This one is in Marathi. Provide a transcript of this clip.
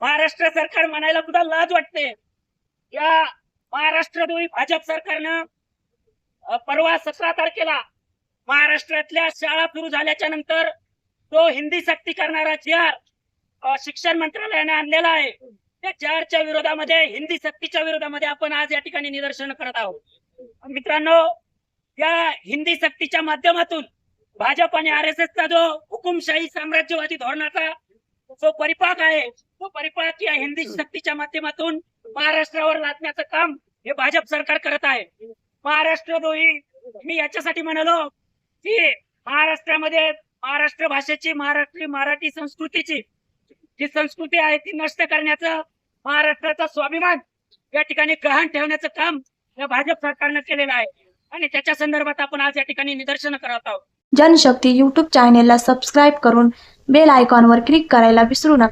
महाराष्ट्र सरकार म्हणायला सुद्धा लाज वाटते. या महाराष्ट्रद्रोही भाजप सरकारनं परवा सतरा तारखेला महाराष्ट्रातल्या शाळा सुरू झाल्याच्यानंतर तो हिंदी सक्ती करणारा जी शिक्षण मंत्रालयाने आणलेला आहे. त्या चारच्या विरोधामध्ये हिंदी सक्तीच्या विरोधामध्ये आपण आज या ठिकाणी निदर्शन करत आहोत. मित्रांनो या हिंदी सक्तीच्या माध्यमातून भाजप आणि आर एस एसचा जो हुकुमशाही साम्राज्यवादी धोरणाचा जो परिपाक आहे तो परिपाक या हिंदी सक्तीच्या माध्यमातून महाराष्ट्रावर लादण्याचं काम हे भाजप सरकार करत आहे. महाराष्ट्रद्रोही मी याच्यासाठी म्हणालो की महाराष्ट्रामध्ये महाराष्ट्र भाषेची महाराष्ट्री मराठी संस्कृतीची जी संस्कृती आहे ती नष्ट करण्याचं महाराष्ट्राचा स्वाभिमान या ठिकाणी गहाण ठेवण्याचं काम या भाजप सरकारनं केलेलं आहे. आणि त्याच्या संदर्भात आपण आज या ठिकाणी निदर्शन करत आहोत. जनशक्ती यूट्यूब चॅनेलला सबस्क्राईब करून बेल आयकॉनवर क्लिक करायला विसरू नका.